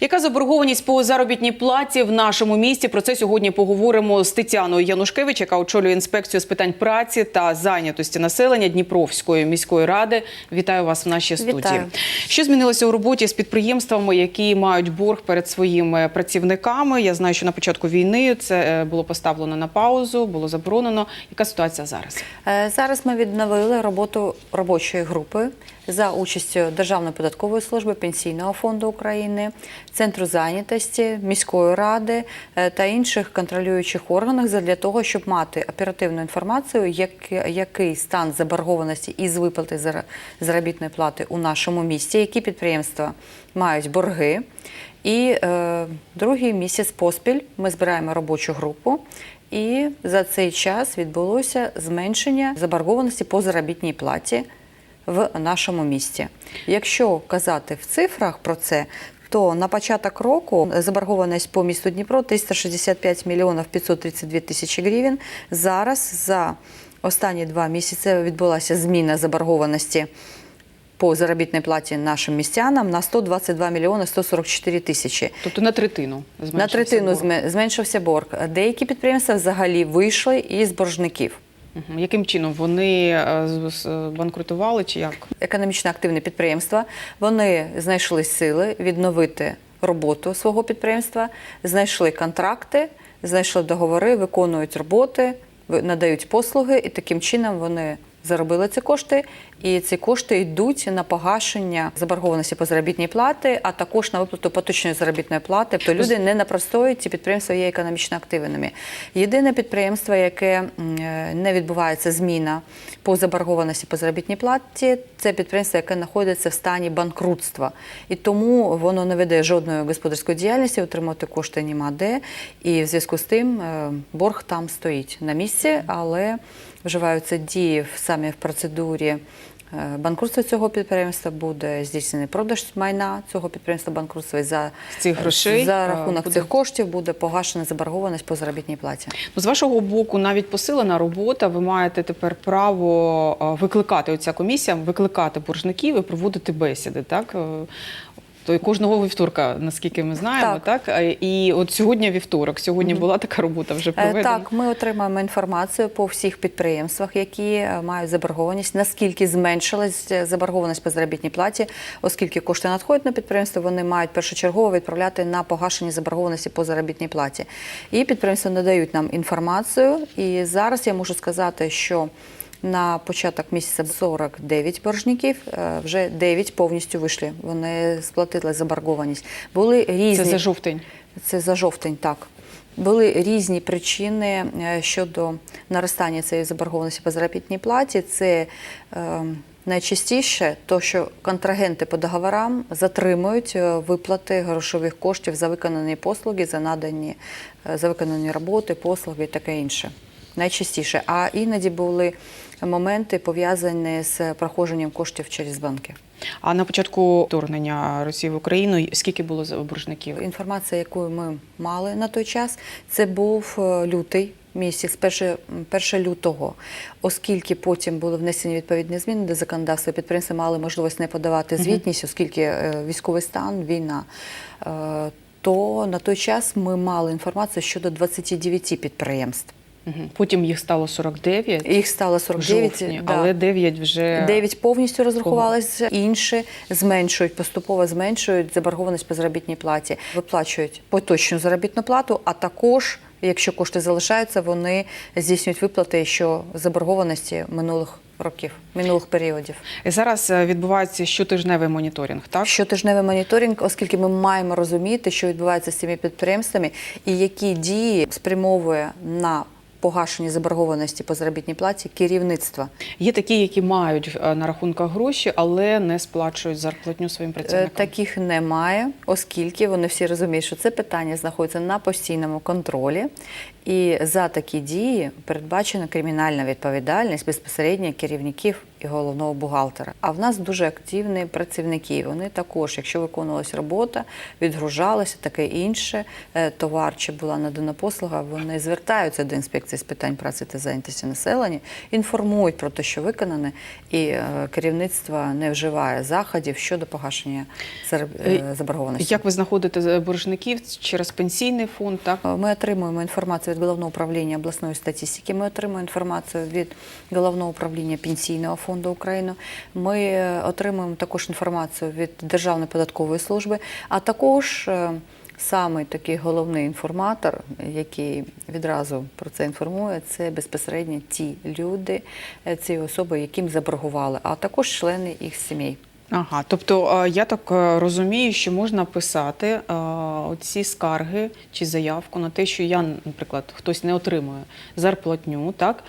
Яка заборгованість по заробітній платі в нашому місті? Про це сьогодні поговоримо з Тетяною Янушкевич, яка очолює інспекцію з питань праці та зайнятості населення Дніпровської міської ради. Вітаю вас в нашій студії. Вітаю. Що змінилося у роботі з підприємствами, які мають борг перед своїми працівниками? Я знаю, що на початку війни це е, було поставлено на паузу, було заборонено. Яка ситуація зараз? Е, Зараз ми відновили роботу робочої групи за участю Державної податкової служби, Пенсійного фонду України, Центру зайнятості, міської ради е, та інших контролюючих органів для того, щоб мати оперативну інформацію, який стан заборгованості із виплати заробітної плати у нашому місті, які підприємства мають борги. І е, другий місяць поспіль ми збираємо робочу групу. І за цей час відбулося зменшення заборгованості по заробітній платі в нашому місті. Якщо казати в цифрах про це, то на початок року заборгованість по місту Дніпро 365 мільйонів 532 тисячі гривень. Зараз за останні два місяці відбулася зміна заборгованості по заробітній платі нашим містянам на 122 мільйони 144 тисячі. Тобто на третину На третину борг. зменшився борг. Деякі підприємства взагалі вийшли із боржників. Яким чином? Вони е, банкрутували чи як? Економічно активні підприємства вони знайшли сили відновити роботу свого підприємства, знайшли контракти, знайшли договори, виконують роботи, надають послуги, і таким чином вони заробили ці кошти. І ці кошти йдуть на погашення заборгованості по заробітній плати, а також на виплату поточної заробітної плати. Тобто люди не напростоюють, ці підприємства є економічно активними. Єдине підприємство, яке е, не відбувається зміна по заборгованості по заробітній платі, це підприємство, яке знаходиться в стані банкрутства. І тому воно не веде жодної господарської діяльності, отримати кошти нема де. І в зв'язку з тим е, борг там стоїть на місці, але вживаються дії саме в процедурі. е, Банкрутства цього підприємства буде здійснений продаж майна цього підприємства банкрутства і за, цих грошей, за е, рахунок буде- цих коштів буде погашена заборгованість по заробітній платі. Ну, З вашого боку, навіть посилена робота. Ви маєте тепер право е, викликати оця комісія, викликати боржників і проводити бесіди. Так Е, то й кожного вівторка, наскільки ми знаємо, так, Е, і от сьогодні вівторок. Сьогодні була така робота вже Е, проведена. Так, ми отримаємо інформацію по всіх підприємствах, які е, мають заборгованість, наскільки зменшилась е, заборгованість по заробітній платі, оскільки кошти надходять на підприємство, вони мають першочергово відправляти на погашення заборгованості по заробітній платі. І підприємства надають нам інформацію. І зараз я можу сказати, що на початок місяця 49 боржників, е, вже 9 повністю вийшли. Вони сплатили заборгованість. Були різні Це за жовтень. це за жовтень, так. Були різні причини е, щодо наростання цієї заборгованості по заробітній платі. Це е, найчастіше то, що контрагенти по договорам затримують е, виплати грошових коштів за виконані послуги, за надані за виконані роботи, послуги і таке інше. Найчастіше. А іноді були моменти пов'язані з проходженням коштів через банки. А на початку вторгнення Росії в Україну скільки було боржників? Інформація, яку ми мали на той час, це був е, лютий місяць, 1, 1 лютого, оскільки потім були внесені відповідні зміни до законодавства, підприємства мали можливість не подавати звітність, оскільки е, військовий стан, війна. е, То на той час ми мали інформацію щодо 29 підприємств. Потім їх стало 49 Їх стало в 49, жовтні, да. але 9 вже 9 повністю розрахувалися, інші зменшують, поступово зменшують заборгованість по заробітній платі, виплачують поточну заробітну плату, а також, якщо кошти залишаються, вони здійснюють виплати що заборгованості минулих років, минулих періодів. І зараз е, відбувається щотижневий моніторинг. Так Щотижневий моніторинг, оскільки ми маємо розуміти, що відбувається з цими підприємствами і які дії спрямовує на погашення заборгованості по заробітній платі керівництва. є такі, які мають е, на рахунках гроші, але не сплачують зарплатню своїм Е, працівникам. Таких немає, оскільки вони всі розуміють, що це питання знаходиться на постійному контролі. І за такі дії передбачена кримінальна відповідальність безпосередньо керівників і головного бухгалтера. А в нас дуже активні працівники. Вони також, якщо виконувалася робота, відгружалося, таке інше, е, товар чи була надана послуга, вони звертаються до інспекції з питань праці та зайнятості населення, інформують про те, що виконане, і е, керівництво не вживає заходів щодо погашення е, заборгованості. Як ви знаходите боржників через пенсійний фонд? Так Ми отримуємо інформацію від головного управління обласної статистики. Ми отримуємо інформацію від головного управління пенсійного фонду України. Ми е, отримуємо також інформацію від Державної податкової служби, а також е, Саме такий головний інформатор, який відразу про це інформує, це безпосередньо ті люди, е, ці особи, яким заборгували, а також члени їх сімей. Ага, тобто е, я так е, розумію, що можна писати ці скарги чи заявку на те, що я, наприклад, хтось не отримує зарплатню, так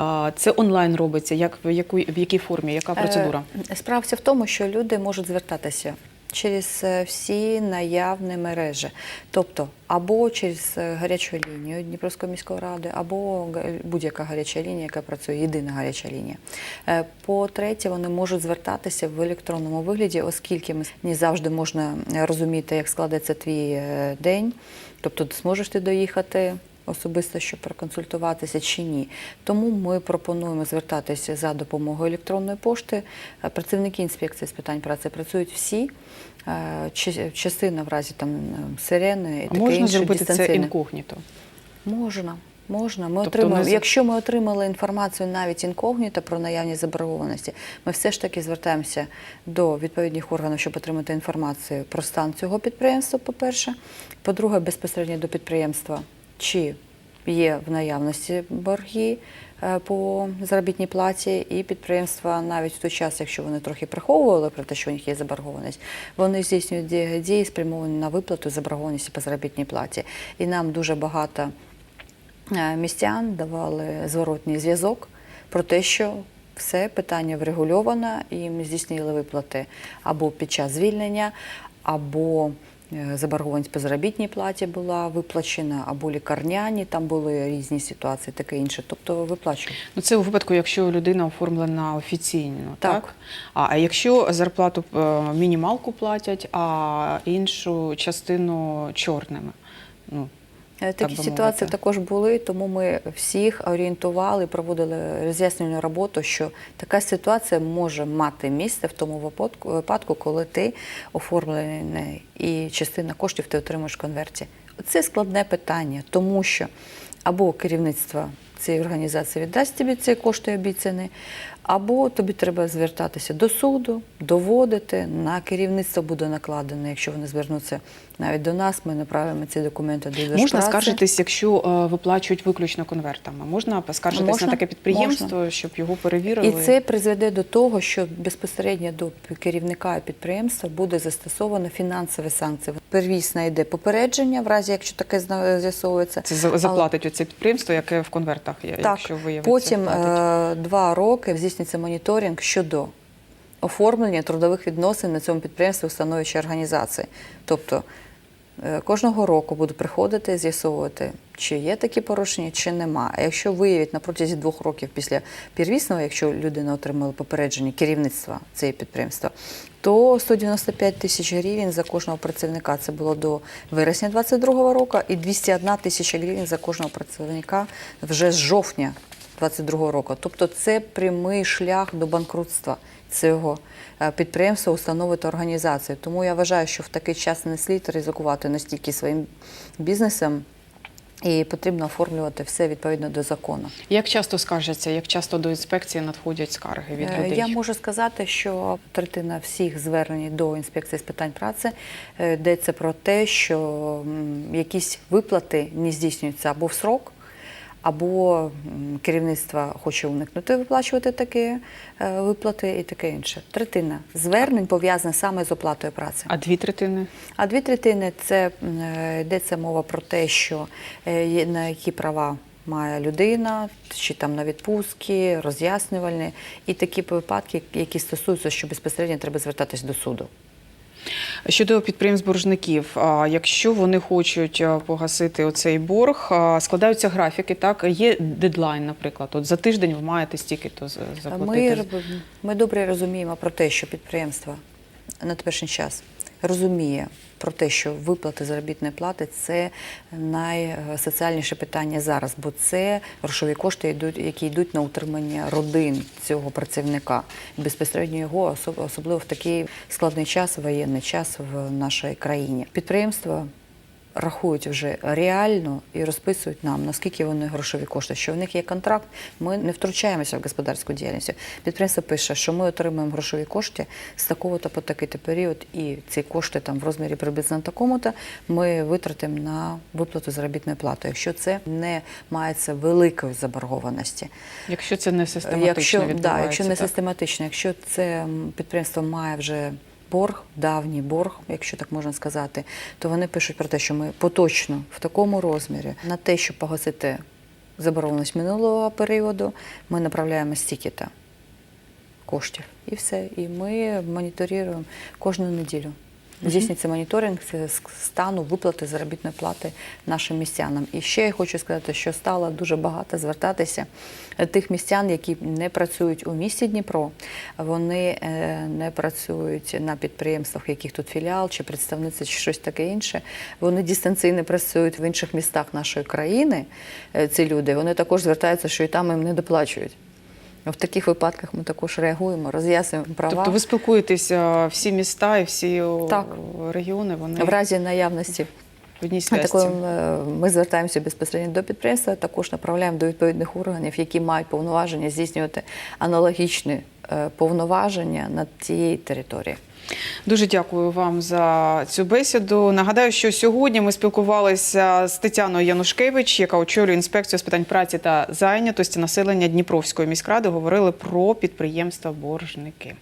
Е, це онлайн робиться. Як в яку в якій формі? Яка процедура? Е, Справа в тому, що люди можуть звертатися через е, всі наявні мережі, тобто або через е, гарячу лінію Дніпровської міської ради, або будь-яка гаряча лінія, яка працює, єдина гаряча лінія. Е, По-третє, вони можуть звертатися в електронному вигляді, оскільки не завжди можна розуміти, як складеться твій день, тобто зможеш ти доїхати особисто, щоб проконсультуватися чи ні. Тому ми пропонуємо звертатися за допомогою електронної пошти. Е, Працівники інспекції з питань праці працюють всі. Е, Частина в разі там сирени і таке можна інше зробити це інкогніто? Можна. Можна, ми Тобто отримуємо. не Якщо ми отримали інформацію навіть інкогніто про наявність заборгованості, ми все ж таки звертаємося до відповідних органів, щоб отримати інформацію про стан цього підприємства, по-перше. По-друге, безпосередньо до підприємства, чи є в наявності борги е, по заробітній платі, і підприємства навіть в той час, якщо вони трохи приховували про те, що у них є заборгованість, вони здійснюють дії- спрямовані на виплату заборгованості по заробітній платі. І нам дуже багато е, містян давали зворотній зв'язок про те, що все питання врегульовано, ми здійснили виплати або під час звільнення, або заборгованість по заробітній платі була виплачена, або лікарняні, там були різні ситуації, таке інше. Тобто виплачують. Ну це у випадку, якщо людина оформлена офіційно, так? Так. А, а якщо зарплату е, мінімалку платять, а іншу частину чорними. Ну, Е, Такі би ситуації також були, тому ми всіх орієнтували, проводили роз'яснювальну роботу, що така ситуація може мати місце в тому випадку, випадку, коли ти оформлений і частина коштів ти отримуєш в конверті. Це складне питання, тому що або керівництво цієї організації віддасть тобі ці кошти обіцяні, або тобі треба звертатися до суду, доводити, на керівництво буде накладено, якщо вони звернуться навіть до нас, ми направимо ці документи до можна Держпраці. скаржитись, якщо е, виплачують виключно конвертами. Можна поскаржитись Можна, на таке підприємство, щоб його перевірили. І це призведе до того, що безпосередньо до керівника підприємства буде застосовано фінансові санкції. Первісно йде попередження, в разі якщо таке з'ясовується. Це за- заплатить оце підприємство, яке в конвертах є, Так, якщо виявиться. потім платить. е, два роки здійснюється моніторинг щодо оформлення трудових відносин на цьому підприємстві установчої організації. Тобто кожного року буду приходити, з'ясовувати, чи є такі порушення, чи нема. А якщо виявить на протязі двох років після первісного, якщо людина отримала попередження керівництва цієї підприємства, то 195 тисяч гривень за кожного працівника це було до вересня 2022 року, і 201 тисяча гривень за кожного працівника вже з жовтня 2022 року. Тобто це прямий шлях до банкрутства цього е, підприємства, установи та організації. Тому я вважаю, що в такий час не слід ризикувати настільки своїм бізнесом. І потрібно оформлювати все відповідно до закону. Як часто скаржаться, як часто до інспекції надходять скарги від Е, людей? Я можу сказати, що третина всіх звернень до інспекції з питань праці е, йдеться про те, що якісь виплати не здійснюються або в срок, або керівництво хоче уникнути виплачувати такі е, виплати і таке інше. Третина звернень пов'язана саме з оплатою праці. А дві третини? А дві третини це е, йдеться мова про те, що е, на які права має людина, чи там на відпустки, роз'яснювальні, і такі випадки, які стосуються, що безпосередньо треба звертатись до суду. Щодо підприємств-боржників, а, якщо вони хочуть погасити оцей борг, складаються графіки, так? Є дедлайн, наприклад. От за тиждень ви маєте стільки-то заплатити. Ми, ми добре розуміємо про те, що підприємства на теперішній час розуміє про те, що виплати заробітної плати це найсоціальніше питання зараз, бо це грошові кошти, які йдуть на утримання родин цього працівника. Безпосередньо його, особливо в такий складний час, воєнний час в нашій країні. Підприємства рахують вже реально і розписують нам, наскільки вони грошові кошти. Що в них є контракт, ми не втручаємося в господарську діяльність. Підприємство пише, що ми отримуємо грошові кошти з такого-то по такий-то період, і ці кошти там в розмірі приблизно такому-то ми витратимо на виплату заробітної плати. Якщо це не мається великої заборгованості. Якщо це не систематично Якщо, да, якщо не так? систематично, якщо це підприємство має вже борг, давній борг, якщо так можна сказати, то вони пишуть про те, що ми поточно в такому розмірі на те, щоб погасити заборгованість минулого періоду, ми направляємо стільки-то коштів. І все. І ми моніторуємо кожну неділю. Здійснюється моніторинг стану виплати заробітної плати нашим містянам. І ще я хочу сказати, що стало дуже багато звертатися е, тих містян, які не працюють у місті Дніпро. Вони е, не працюють на підприємствах, яких тут філіал чи представниця, чи щось таке інше. Вони дистанційно працюють в інших містах нашої країни. е, Ці люди вони також звертаються, що і там їм не доплачують. В таких випадках ми також реагуємо, роз'яснюємо права. Тобто ви спілкуєтеся всі міста і всі Так. регіони, вони В разі наявності такої, е, ми звертаємося безпосередньо до підприємства, також направляємо до відповідних органів, які мають повноваження здійснювати аналогічні е, повноваження на цією території. Дуже дякую вам за цю бесіду. Нагадаю, що сьогодні ми спілкувалися з Тетяною Янушкевич, яка очолює інспекцію з питань праці та зайнятості населення Дніпровської міськради. Говорили про підприємства боржники.